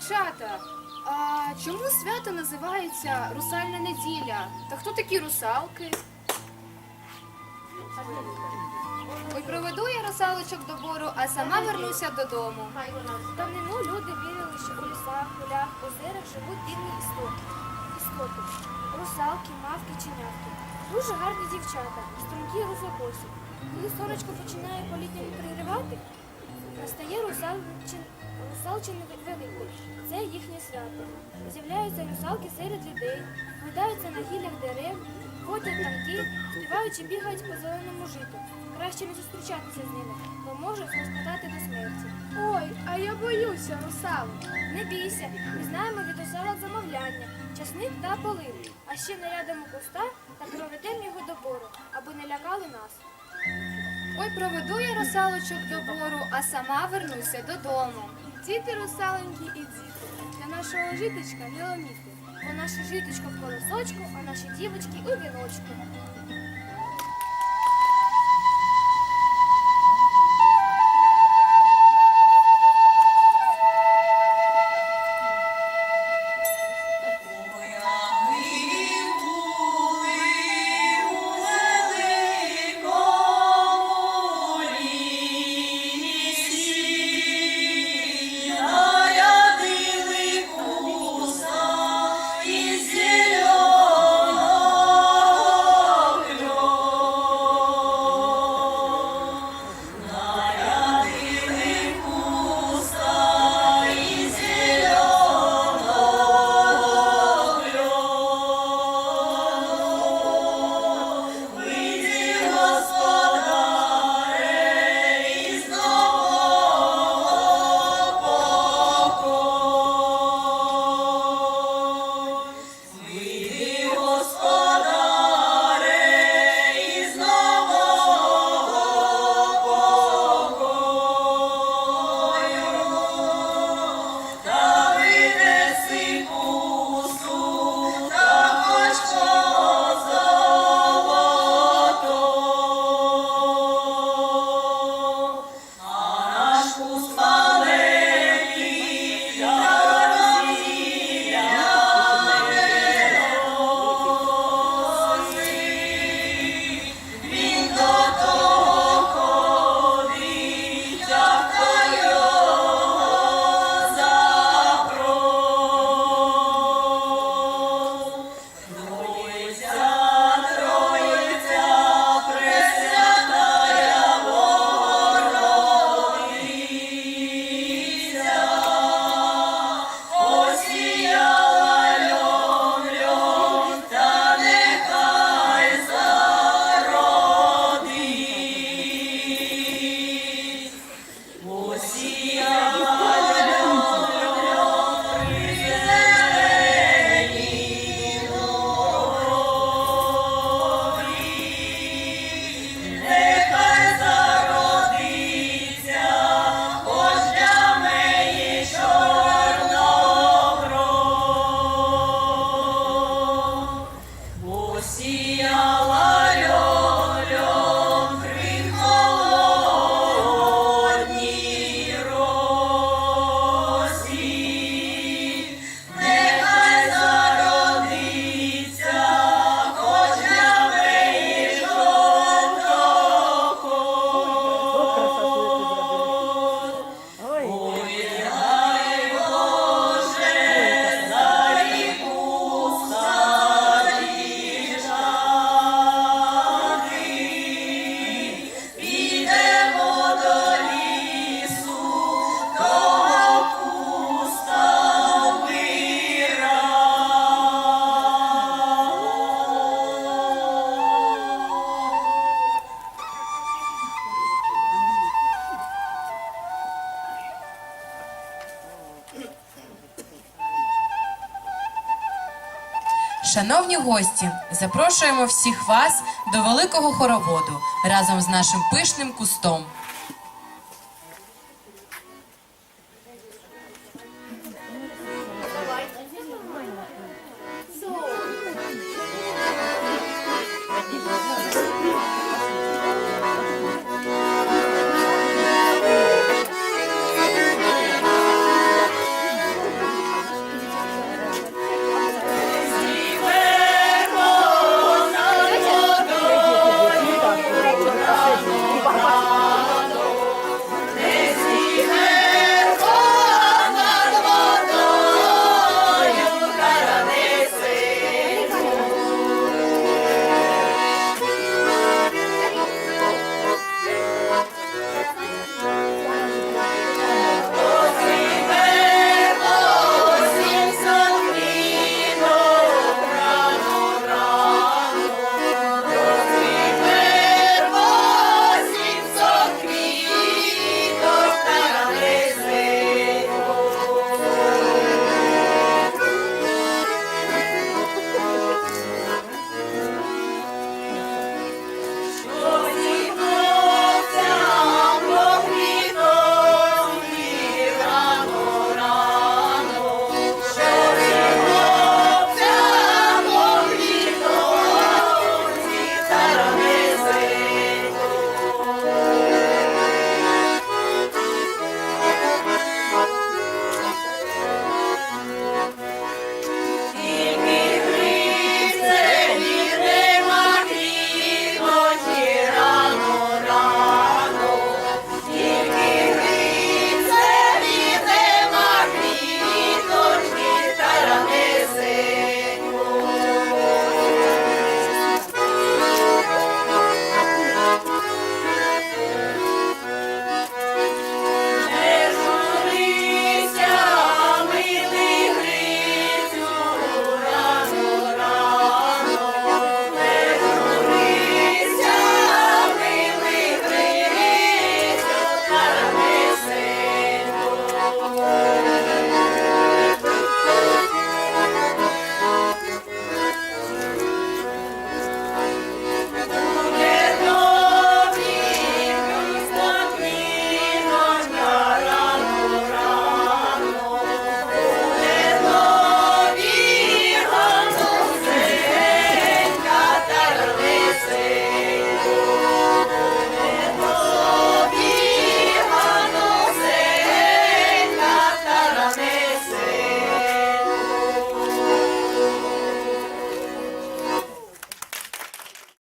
Дівчата, а чому свято називається Русальна неділя? Та хто такі русалки? Ой, проведу я русалочок до бору, а сама вернуся додому. Давнину люди вірили, що у лісах, полях, озерах живуть дивні істоти. істоти. Русалки, мавки, чинявки. Дуже гарні дівчата, стрункі русокосі. Коли сонечко починає по-літньому пригрівати, настає русалчин, русалчин великий. Це їхнє свято. З'являються русалки серед людей, гойдаються на гіллях дерев, ходять танки, співаючи бігають по зеленому житу. Краще не зустрічатися з ними, бо можуть розкатати до смерті. Ой, а я боюся, русалок. Не бійся, ми знаємо від русалок замовляння, часник та полив, а ще нарядимо куста та проведемо його до бору, аби не лякали нас. Ой, проведу я русалочок до бору, а сама вернуся додому. Діти русаленькі і діти, для нашого житочка не ломіти. Бо наше житочко в колосочку, а наші дівочки у віночку. Шановні гості, запрошуємо всіх вас до великого хороводу разом з нашим пишним кустом.